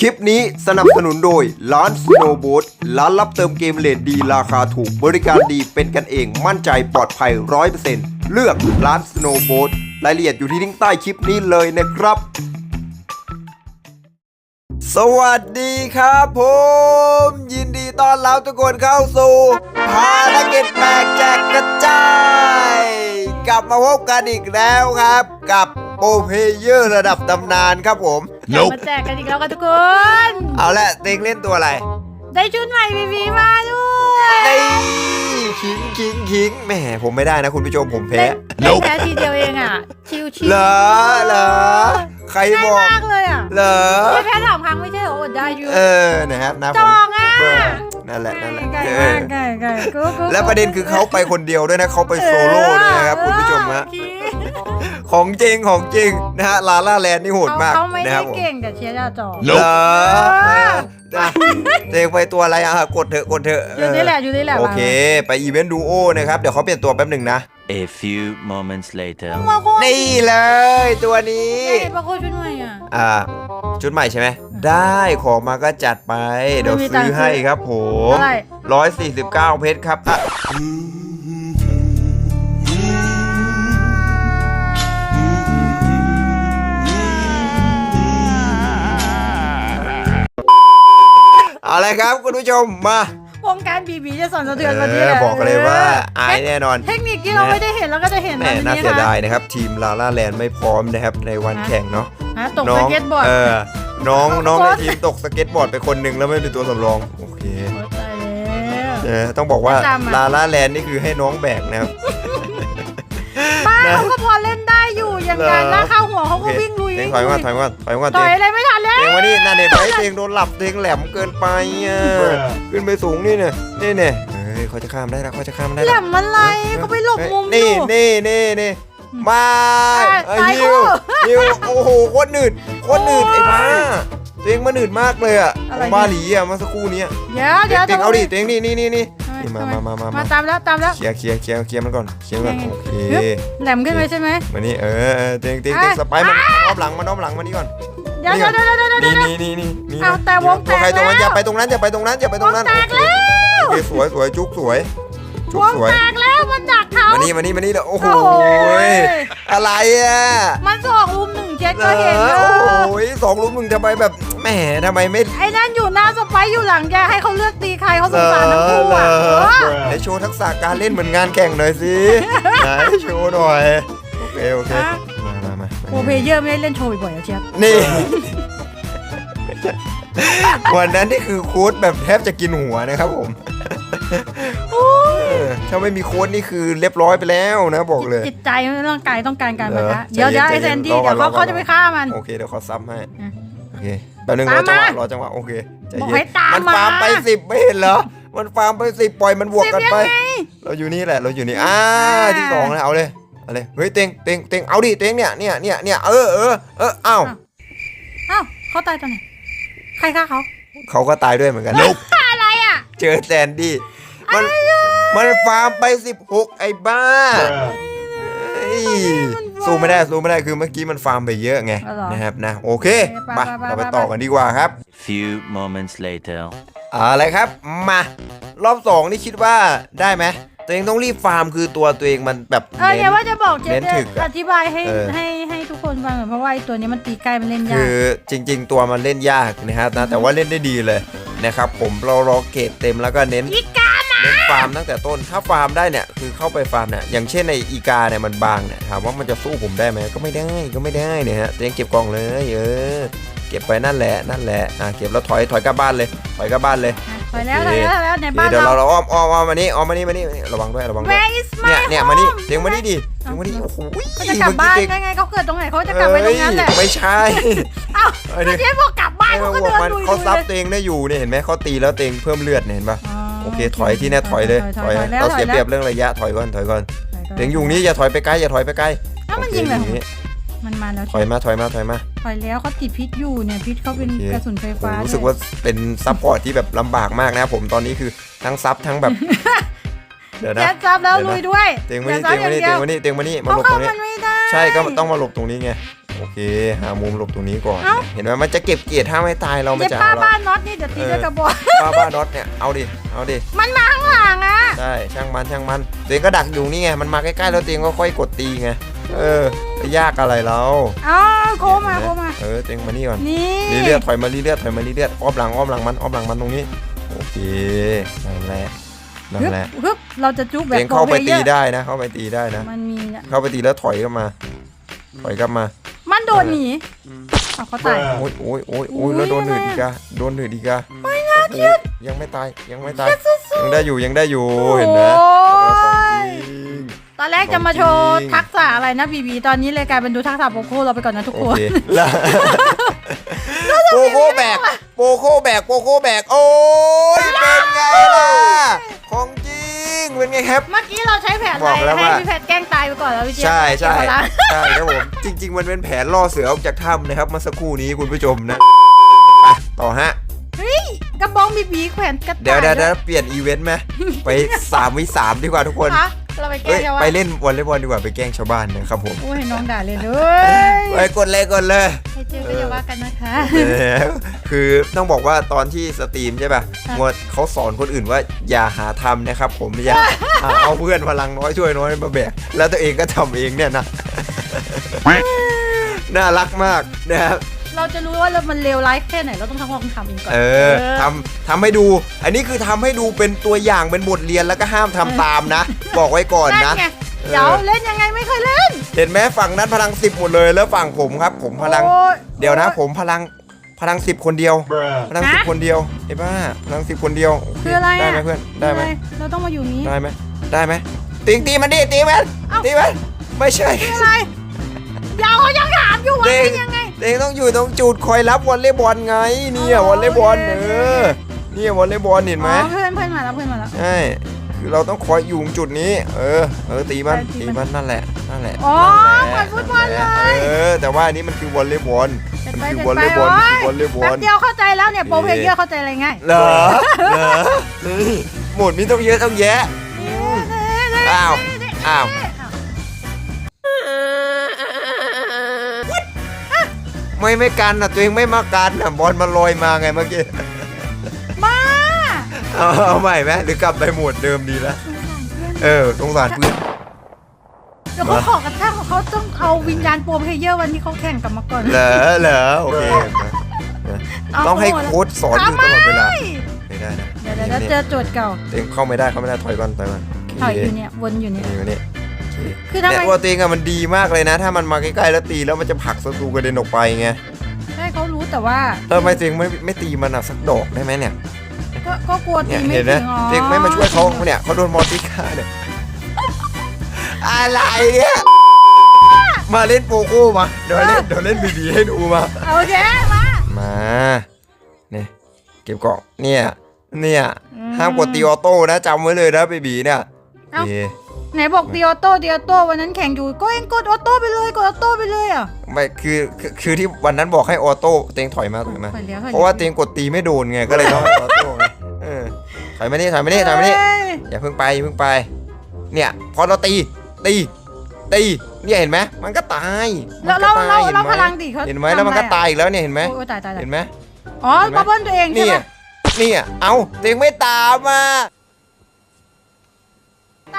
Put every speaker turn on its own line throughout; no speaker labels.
คลิปนี้สนับสนุนโดยร้าน Snowboat ร้านรับเติมเกมเลทดีราคาถูกบริการดีเป็นกันเองมั่นใจปลอดภัย 100%เลือกร้าน Snowboat รายละเอียดอยู่ที่ลิงก์ใต้คลิปนี้เลยนะครับ สวัสดีครับผม ยินดีต้อนรับทุกคนเข้าสู่ภารกิจแบกแจกกระจาย กลับมาพบกันอีกแล้วครับ กับโปรเพเยอร์ระดับตำนานครับผม
กลับมาแจกกันอีกแล้วกันทุกคน
เอาละเต็งเล่นตัวอะไร
ได้ชุดใหม่บีบีมาด้วย
นี่ขิงขิงขิงแหมผมไม่ได้นะคุณผู้ชมผมแพ้
เล่นแพ้ทีเดียวเองอะ ชิวๆ
เหรอเหรอใครบ
ง่าย
อก
มากเลยอะ
เหรอ
ไม่แพ้ถามครั้งไม่ใช่เหรออดได้อยู่
เออนะครับนะ
จ
ผม
องอะ
นั่นแหละนั่นแหละ
ไก่
เอ
มา
อก
ไก่ไก่กูกู
และประเด็นคือเขาไปคนเดียวด้วยนะเขาไปโซโล่ด้วยนะครับคุณผู้ชมฮะ
เออ
ของจริงของจริงนะฮะลาล่าแลนด์นี่โหดมาก
เขาไม่
นะค
ได้
รับผม
เก่งแต่เชียร์จะจอง
เหรอเออนะเจงไปตัวอะไรอะกดเถอะกดเถอะ
อยู่นี่แหละอยู่นี่แหละ
โอเค ไปอีเวนต์ดูโอนะครับเดี๋ยวเขาเปลี่ยนตัวแป๊บหนึ่งนะ
A few moments later.
มาโคตร
นี่เลยตัวนี้
เห็นมาโคตรชุดใหม่อะ
อ่าชุดใหม่ใช่ไหมได้ของมาก็จัดไป เดี๋ยว
ไม่มีตั
ซื้
ง
อ
ค์
ให้ครับผม
เท่าไหร่
ร้อยสี่สิบเก้าเพชรครับอะ อาละครับคุณผู้ชมมา
วงการบีบีจะสั่นสะเทือนวันนี้
เอ
แห
อ
ละ
บอกเลยว่าอายแน่นอน
เทคนิคที่เราไม่ได้เห็นเราก็จะเห็น
แหม่
วัน
น่า
นี้
เสีย
ค่ะ
ดายนะครับ ทีมลาล่าแลนด์ไม่พร้อมนะครับในวันแข่งเนาะ
ฮะตก
น้
ส
อง
เก็ตบอร์ด
เออน้องน้อง
โอ๊
ใน
ย
ทีมตกสเก็ตบอร์ดไปคนหนึ่งแล้วไม่เป็นตัวสำรองโอเค
โอ๊ยตายแล้ว
เออต้องบอกว่า
ไม่จำอะ
ลาล่าแลนด์นี่คือให้น้องแบกนะครับ
ป้า
นะ
เขาก็พอเล่นได้อยู่อย่างนั้น
เหรอ
นะเข้าหัวเขา
โอ
ก็
เค
วิ่งลุย
เตงถอยมาถอยมาถอยมา
ต่
เต
อย
ง
อะไรไม่ทัน แล้ว
เตงมานี่น่าเด็ดไปเตงโดนหลับเตงแหลมเกินไปอะขึ้นไปสูงนี่เนี่ยนี่เนี่ยเฮ้ยเขาจะข้ามได้แล้วเขาจะข้ามได้
แหล
แล้ว
มอะไรเขาไปหลบมุม
นี่
อยู่
นี่นี่นี่มา
อะ
เอ้ย
ตาย
ฮิ
คู่
วฮิวโอ้โหโคตรหนืดโคตรหนืดไอ้บ้าตัวเองมาหนืดมากเลยอะ
อะไร
บาหลีอะเมาสักครู่เนี้ย
เดี๋ยวเดี๋ยว
เตงเอาดิเตงนี่นี่นี่นี่
ทำไนี่
มา
ทำไมา
มามา
มาตามแล้วตามแล้ว
เคลียร์เคลียร์เคลียร์เคลียร์มันก่อนเคลียร์มันก่อน
ยังไง
โอเค
แหลมขึ้นไปใช่ไหม
มานี่เออเออเตงเตงเตง
อะ
สไปร์มันมันอ้อมหลังมันอ้อมหลังมานี่ก่อน
เดี๋ยวเดี๋ยวเดี๋ยวเดี๋ยวเดี๋ยว
นี่นี่นี่นี่นี่
เอาแต่วงแตก
ตัวใครตัวมัน
แล้ว
อย่าไปตรงนั้นอย่าไปตรงนั้นอย่าไปตรงนั้น
วงแตกแล้ว
โอเคสวยสวยจุกสวย จุก
วง
สวย
แตกแล้วมันดักเขา
มานี่มานี่มานี่โอ้โห
โอ้ย
อะไรอะ
มันสองลุมหนึ่งเจ็ดก็เห็น
เอ
เน
อ
อะ
โอ้ยสองลุมหนึ่งทำไมแบบแหมทำไมไม่
ไอ้นั่นอยู่หน้าสไปร์อยู่หลังแกให้เขาเลือกตีใครเขาสงสารทั้งคู่อะ
เหรอ
เออ
ไหนโชว์ทักษะการเล่นเหมือนงานแข่งหน่อยสิ ไหนโชว์หน่อย โอเค โอเค
อะ
มามามา
โปรเพลเยอร์ไม่ได้เล่นโชว์บ่อยๆอะเชียบ
นี่ วันนั้นนี่คือโค้ดแบบแทบจะกินหัวนะครับผมเออถ้าไม่มีโค้ดนี่คือเรียบร้อยไปแล้วนะบอกเลย
จิตใจร่างกายต้องการการปะทะ
เหรอ
เดี๋ยวเดี๋ยว
ใจ
ไอ
เย็น
แซนดี้
รอก่
เดี๋
อยน
วเขา
รอก่อน
เขาจะไปฆ่ามัน
โอเคเดี๋ยวเขาซับให้
อะ
โอเคแป๊บนึงร
ตา
อ
ม
จังหวะ
มาร
อจังหวะโอเคใจ
บอก
เย็
ให้
น
ตาม
มันฟาร์ม
มา
ไปสิบไม่เห็นเหรอ มันฟาร์มไปสิบปล่อยมันบวกกันไป
สิบยังไง
เราอยู่นี่แหละเราอยู่นี่อ่าที่สองนะเอาเลยเอาเลยเฮ้ยเต็งเต็งเต็งเอาดิเต็งเนี่ยเนี่ยเนี่ยเนี่ยเออเออเออเอ้า
อ้าวเขาตายตอนไหนใครฆ่าเขา
เขาก็ตายด้วยเหมือนกัน
อะไรอะ
เจอแซนดี้มันมันฟาร์มไป 16 ไอ้บ้าเฮ้ยสู้ไม่ได้สู้ไม่ได้คือเมื่อกี้มันฟาร์มไปเยอะไง
อ๋อเหรอ
นะครับนะโอเค
โอเค
ไป
ไปไป
เราไป
ไป
ต่อกันดีกว่าครับ
Few moments later.
อะไรครับมารอบสองนี่คิดว่าได้ไหม ตัวเองต้องรีบฟาร์มคือตัวตัวเองมันแบบ
เออเดี๋ยวว่าจะบอกเจ๊
เน้น
จะ
ถึกอะ
อธิบายให้
เออ
ให้ให้ทุกคนฟังหน่อยเพราะว่าไอ้ตัวนี้มันตีใกล้มันเล่นยา
คื
ก
อจริง ๆ ตัวมันเล่นยากนะครับนะแต่ว่าเล่นได้ดีเลยนะครับผมเรารอเกรดเต็มแล้วก็เน้น
อีกา
เน้นฟาร์มตั้งแต่ต้นถ้าฟาร์มได้เนี่ยคือเข้าไปฟาร์มเนี่ยอย่างเช่นในอีกาเนี่ยมันบางเนี่ยถามว่ามันจะสู้ผมได้ไหมก็ไม่ได้ก็ไม่ได้เนี่ยฮะตัวเองเก็บกล่องเลยเออเก็บไปนั่นแหละนั่นแหละอะเก็บแล้วถอยถอยกลับบ้านเลยถอยกลับบ้านเลย
ไปแล้ว
โอ
ไป
เค
แล้วไปแล้วใน
โอเค
บ้าน
เดี๋ยวเรา
เรา
เราอ้อมอ้อมอ้อมมานี่อ้อมมานี่มานี่มานี่ระวังด้วยระวังด้วย
Where is my
เนี่ยเนี่ยมานี่
home?
เตียงมานี่ดิเตียงมานี่โอ้โห
เขาจะกลับบ้าน
เมื่อกี้
ไงไงเขาเกิดตรงไหนเขาจะกลับไปตรงนั้นแหละ
เฮ้ยไม่ใช่
เอ้า
เอ้ยเดี๋ยว
เจ๊บอกกลับบ้านเขาก็เดิน
มัน
ลุย
เขาซับ
เลย
เตียงได้อยู่เนี่ยเห็นไหมเขาตีแล้วเตียงเพิ่มเลือดเนี่ยเห็นปะโอเคถอยที่เนี่ยถอยเลยถอย
แล้ว
เราเสีย
ถ
เปรียบ
แล้ว
เรื่องระยะถอยก่อนถอยก่อน
ถแล้ว
เตียงอยู่นี้อย่าถอยไปไกลอย่าถอยไปไกล
เอ้ามัน
โอเค
ยิงเลย
อนี้
มันมาแล้ว
ถอยมาถอยมาถอยมา
ถอยแล้วเขาติดพิษอยู่เนี่ยพิษเขาเป็น
โอเค
กระสุนไฟ
ผม
ฟ้า
รู้สึก
ด้วย
ว่าเป็นซัพพอร์ตที่แบบลำบากมากนะครับผมตอนนี้คือทั้งซับทั้งแบบเดี๋ยวนะ
แจ๊ดซับแล้ว
เดี๋ยวนะ
ลุยด้วย
เตียงมานี่
แจ๊
เตียง
ด
มา
ซับ
นี่
อ
เตีย
ย่างง
มานี่เตียงมานี่มาหลบต
เขาเข้า
รงนี้
มันไม่ได้
ใช่ก็ต้องมาหลบตรงนี้ไงโอเคหามุมหลบตรงนี้ก่อน
เอ้า
เห็นไหมมันจะเก็บเกียรติถ้าไม่ตายเราไม่
เย็บ
จะ
ป้า
เอาเรา
บ้านน็อตนี่เดี๋ยวตีด้วยกระบอก
ป้าบ้าน็อตเนี่ยเอาดิเอาดิ
มันมาข้างหลังอะ
ใช่ช่างมันช่างมันตัวเองก็ดักอยู่นี่ไงมันมาใกล้ๆแล้วตัวเองก็ค่อยกดตีไง เออไปยากอะไรเรา
เอาโค้งมาโค้งมา
เออตัวเองมานี่ก่อน
นี่
รีเลือดถอยมารีเลือดถอยมารีเลือดอ้อมหลังอ้อมหลังมันอ้อมหลังมันตรงนี้โอเคนั่นแหละนั่น
ฮึบ
แหละ
ฮึบเราจะจุ๊บแบ
ตัว
บ
เองเข้าไป
โปรพล
ตี
ยอร์
ได้นะ เข้าไปตีได้นะ
มันมีนะ
เข้าไปตีแล้วถอยกลับมา ถอยกลับมา
มันโดดหนีเอาเขาตาย
โอ้ยโอ้ยโอ้ยโอ้ย
อุ๊ย
แล้วโดนหนืดอีกอะโดนหนืดอีกอะไม่น่าเชื่อยังไม่ตายยังไม่ตายยังได้อยู่ยังได้อยู่เห็นไห
ตอนแรกจะมาโชว์
ของจริง
ทักษะอะไรนะบีบีตอนนี้เลยกลายเป็นดูทักษะโปโคเราไปก่อนนะทุก
โอ
คน
เคแล้วโปโคแบก โปโคแบก โปโคแบก โอ้ยเป็นไงล่ะ ของจริง เป็นไงครับ
เมื่อกี้เราใช้แผนอะ
บ
ไร
อกแล้ว
ให้
ว่า
พี่แพทแกล้งตายไปก่อนแล้วพี่เจี๊ยบ
ใช่ใช่
เดี๋ยวก่อนนะ
ใช่ครับผม จริง ๆ มันเป็นแผนล่อเสือออกจากถ้ำนะครับเมาสักครู่นี้คุณผู้ชมนะไปต่อฮะ
เฮ้ยกระบองบีบีแขวนกระต่าย
เดี๋ยวเดี๋ยว
ด้
เดี๋ยวเปลี่ยนอีเวนต์ไหมไปสามวิสามดีกว่าทุกคน
ฮะ เราไปแกล้
เฮ้
ง
ย
ชาวบ้า
ไป
น
เล่นวอลเลย์บอลดีกว่าไปแกล้งชาวบ้านนะครับผม
โอ้ยน้องด่าเลยเลย
ไปกดเลยกดเลย
ให้เจอก็อย่าว่ากันนะคะ
เออคือต้องบอกว่าตอนที่สตรีมใช่ป่ะ
ค่ะ
งวดเขาสอนคนอื่นว่าอย่าหาทำนะครับ ผมอย่า หาเอาเพื่อนพลังน้อยช่วยน้อยมาแบกแล้วตัวเองก็ทำเองเนี่ยนะ น่ารักมากนะครับ
เราจะรู้ว่าเรามันเลวร้ายแค่ไหน เราต้องทำความทำเองก่อน
เออทำทำให้ดู อันนี้คือทำให้ดูเป็นตัวอย่างเป็นบทเรียนแล้วก็ห้ามทำตามนะ บอกไว้ก่อน
นั่
นะ
นไงเดี๋ยวเล่นยังไงไม่เคยเล่น
เห็นไหมฝั่งนั้นพลังสิบหมดเลยแล้วฝั่งผมครับ ผมพลัง
โอ้
เดี๋ยวนะ ผมพลังพลังสิบคนเดียว พลัง
ฮะ
สิบคนเดียวไอ้บ้าพลังสิบคนเดียวโเคื
ออะไร
ได้
อะ
ไหมเพื่อนได้ไหม
เราต้องมาอยู่นี้
ได้ไหมได้ไหมตีตีมันดิตีมัน
เอ้า
ตีมันไม่ใช่
อะไรเดี๋ยวเขายังถามอยู่ว่า
เด็ก
เป็นยังไง
เด็กต้องอยู่ตรงจุดคอยรับวอลเลย์บอลไงเนี่ย
อ๋อ
วอลเลย์บอล
โอ
เอ
เค
อเนี่ยวอลเลย์บอลเห็นไหม
อ๋อเพื่อนเพื่อนมาแล้วเพื่อนมาแล้ว
ใช่คือเราต้องคอยอยู่ตรงจุดนี้ เออ เออตีมัน
ใช่ตี
ตี
มัน
มันนั่นแหละนั่นแหละ
อ๋อ
นั่นแหละ
เหมือนฟุตบอลเลย
เออ แต่ว่าอันนี้มันคือวอลเลย์บอล
จัด
มัน
ไป
คือ
จัด
วอล
ไป
เลย์บอล
โอ้
มันคือยวอลเลย์บอ
แป๊
ล
บเดียวเข้าใจแล้วเนี่ยโปรเพลเยอร์เข้าใจอะไรง่าย
เหรอเหรอนี่หมดมีต้องเยอะต้องแยะอ้าวอ้าว ไม่ไม่กันอะตัวเองไม่มากันอะบอลมันลอยมาไงเมื่อกี้
บ้า
เอาเอาใหม่ไหมหรือกลับไปโหมดเดิมดีแล้วเออสงสารเพื่อน
เดี๋ยวเขาขอกระทั่งเขาต้องเอาวิญญาณโปรเพลเยอร์วันที่เขาแข่งกลับมาก่อน
เหรอเหรอโอเคต้องให้โค้ดสอนอยู่ตลอดเวลาไม่ได้นะ
เดี๋ยวเดี๋ยวเดี๋ยวเจอโจทย์เก่า
ตัวเองเข้าไม่ได้เข้าไม่ได้ถอยก่อนถอยก่อน
ถอยอยู่เนี่ยวนอยู่เนี่ย
นี่อยู่นี่
คือทำ
แต่
ไม
ตัวตัวเองอะมันดีมากเลยนะ ถ้ามันมาใกล้ๆแล้วตีแล้วมันจะผลักศัตรูกระเด็นออกไปไง
ใช่เขารู้แต่ว่า
เออทำไมตัวเองไม่ไม่ตีมันอะสักดอกได้ไหมเนี่ย
ก็ก็กลัวตี
เนี่ย
ไม่
เห็นไหม
ถึงอ๋อ
เด็กไม่มาช่วยเขาเนี่ยเขาโดนมอร์ติก้าเนี่ยอะไรเนี่ยมาเล่นโปโก้มาเดี๋ยวเล่นเดี๋ยวเล่นบีบีให้ดูมา
โอเคมา
มาเนี่ยเก็บเกาะเนี่ย เนี่ย
อืม
ห้ามกดตีออโต้นะจำไว้เลยนะบีบีเนี่ย
เอ้า
เอ๊ะ
ไหนบอกดีออโต้ดีออโต้วันนั้นแข่งอยู่ก็เองกดออโต้ไปเลยกดออโต้ไปเลยอะ
ไม่คือคือคือที่วันนั้นบอกให้ออโต้เตงถอยมาถอยมา
ถอยแล้วถอยแล้ว
เพราะว่าเตงกดตีไม่โดนไงก็เลยต้องให้ออโต้ไงเออถอยมานี่ถอยมานี่ถอยมานี่
เอ้ย
อย่าเพิ่งไปอย่าเพิ่งไป เนี่ยพอเราตีตีตีเนี่ยเห็นไหมมันก็ตาย
เรา
มันก็
เรา
ตาย
เรา
ห็น
เรา
ไหม
พลังดิเขา
เห็นไหมแล้วมันก็
ทำอะร
ตายอีกแล้วเนี่ยเห็นไหม
โอ้ยตายตายตาย
เห็นไหม
อ๋อ
เห็นไหม
บับเบิ้ลตัวเองใช่
เนี่
ไหม
ยเนี่ยเอาเตงไม่ตามมา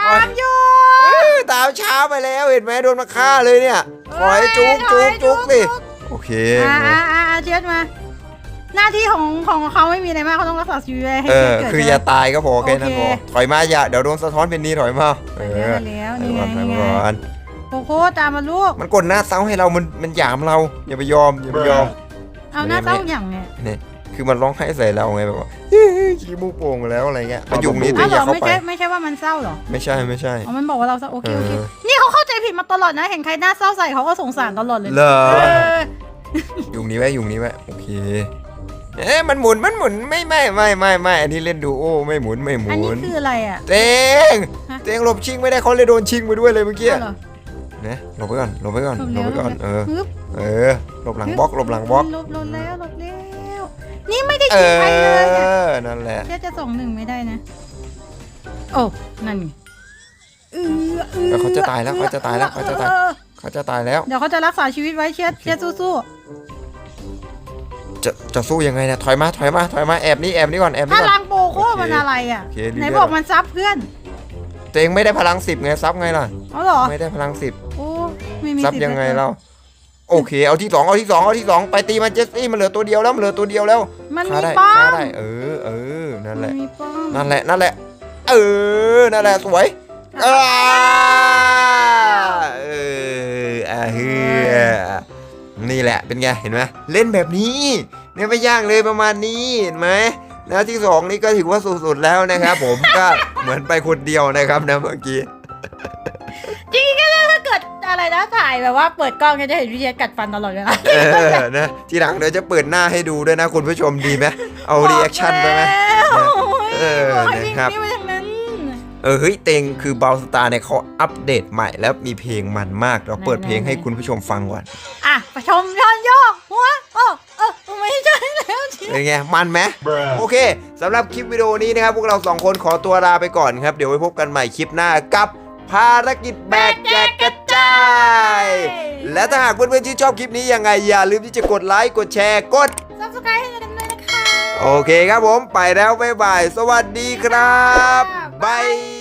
ตามอยู่
เอ้ยตามช้าไปแล้วเห็นไหมโดนมาฆ่าเลยเนี่ยถอยจุกจุกจุกสิโอเค
อ่าอ่าอ่าอ่าเชียร์มา หน้าที่ของของเขาไม่มีอะไรมากเขาต้องรักษาชีวิตไว้ให้
เออ
เกิด
คืออย่าตายก็พอแค่นั้น
โอ
พ
เค
อถอยมาอย่าเดี๋ยวโดนสะท้อนเป็นนี่ถอยมาเอ
ไปแล้ว
อ
ไปแล้ว
ถอย
นี่ไง
ก่อนถอย
นี่ไง
ก่อน
โคโค่ตามมาลูก
มันกดหน้าเซ้าให้เรามันมันหยามเราอย่าไปยอมอย่าไปยอม
เอาหน้าเต้าอย่างไง
นี่ คือมันร้องไห้ใส่เราไงแบบว่าเฮ้ยขี้มูกโป่งแล้วอะไรเงี้ยมันอยู่ตรงนี้ตัว
อ้าว
อ
เหร
ย่า
อ
เข้า
ไม่
ไป
ใช่ไม่ใช่ว่ามันเศร้าเหรอ
ไม่ใช่ไม่ใช่
อ๋อมันบอกว่าเราเศร้าโอเคโอเค
เออ
นี่เขาเข้าใจผิดมาตลอดนะ เห็นใครหน้าเศร้าใส่เขาก็สงสารตลอดเลย
เหรอ
เออ
อยู่นี้ไว้อยู่นี้ไว้โอเคเอ๊ะมันหมุนมันหมุนไม่ไม่ไม่ไม่ไม่อันนี้เล่นดูโอ้ไม่หมุนไม่หมุ
อันนี้
น
คืออะไรอะ
เตง
ฮะ
เตงหลบชิงไม่ได้เขาเลยโดนชิงไปด้วยเลยเมื่อกี้
อ้าวเหรอ
นะหลบไปก่อนหลบไปก่อน
หลบ
หล
แล้
บ
ว
ไปก่อนเออ
ฮึบ
เออหลบหลังบล็อกหลบหลังบล็อก
หลบหลบแล้วหลบแล้ว นี่ไม่ได้
เอ
ยิงใครเลยเนี่ย
อนั่นแหละ
แค่จะส่งหนึ่งไม่ได้นะ โอ้ นั่นไงเออเออ
เออเขาจะตายแล้วเขาจะตายแล้วเขาจะตาย
ออ
เขาจะตายแล้ว
เดี๋ยวเขาจะรักษาชีวิตไว้เชียดเชียดสู้
จะจะสู้ยังไงเนี่ยถอยมาถอยมาถอยมาแอบนี่แอบนี่ก่อนแอบ
ๆ
นี่
พ
ก่อน
ลังโปโคมันอะไรอะ
โอเคดี
ไหน
ด้วย
บอกมันซับเพื่อน
ตัวเองไม่ได้พลังสิบไงซับไงล่ะ
เอาเหรอ
ไม่ได้พลังสิบ
โอ้ไม่มี
ซับ
สิทธิ์
ยังไง
ล
เรา โอเค เอาที่สองเอาที่สองเอาที่สองไปตีมันเจสซี่มันเหลือตัวเดียวแล้วมันเหลือตัวเดียวแล้ว
มัน
ฆ่า
มี
ได้
ป้อ
ฆ่ามได้เออเออนั่นแหละ
มันมีป้อม
นั่นแหละนั่นแหละ เออนั่นแหละสวยเออเอออะเฮือนี่แหละเป็นไงเห็นไหมเล่นแบบนี้เนี่ยไม่ยากเลยประมาณนี้เห็นไหมแล้วที่สองนี่ก็ถือว่าสุดๆแล้วนะครับ ผมก็เหมือนไปคนเดียวนะครับนะเมื่อกี้
นะถ่ายแบบว่าเปิดกล้องก็จะเห็นพี่เชียดกัดฟันตลอดเวลา
เออนะทีหลังเดี๋ยวจะเปิดหน้าให้ดูด้วยนะคุณผู้ชมดีไหมเอารีแอคชั่นไปไหม
บอกแล้ว
เออ
บอกให้วิ่ง
นะครับ
นี่ไปทางนั้น
เออเฮ้ยเต็งคือเบลสตาร์เนี่ยเขาอัปเดตใหม่แล้วมีเพลงมันมากเราเปิดเพลงให้คุณผู้ชมฟังก่อน
อะประชมยอนโยกหัวโอ้เออไม่ใช่แล้วเชีย
เป็นไงมันไหมโอเคสำหรับคลิปวิดีโอนี้นะครับ พวกเราสองคนขอตัวลาไปก่อนครับ เดี๋ยวไว้พบกันใหม่คลิปหน้ากับภารกิจแบกแจกกระจาย และถ้าหากเพื่อนๆที่ชอบคลิปนี้ยังไงอย่าลืมที่จะกดไลค์กดแชร์กด
ซับสไครต์ให้กันด้วยนะคะ
โอเคครับผมไปแล้วบ๊ายบาย สวัสดีครับ
บ๊ายบาย
บาย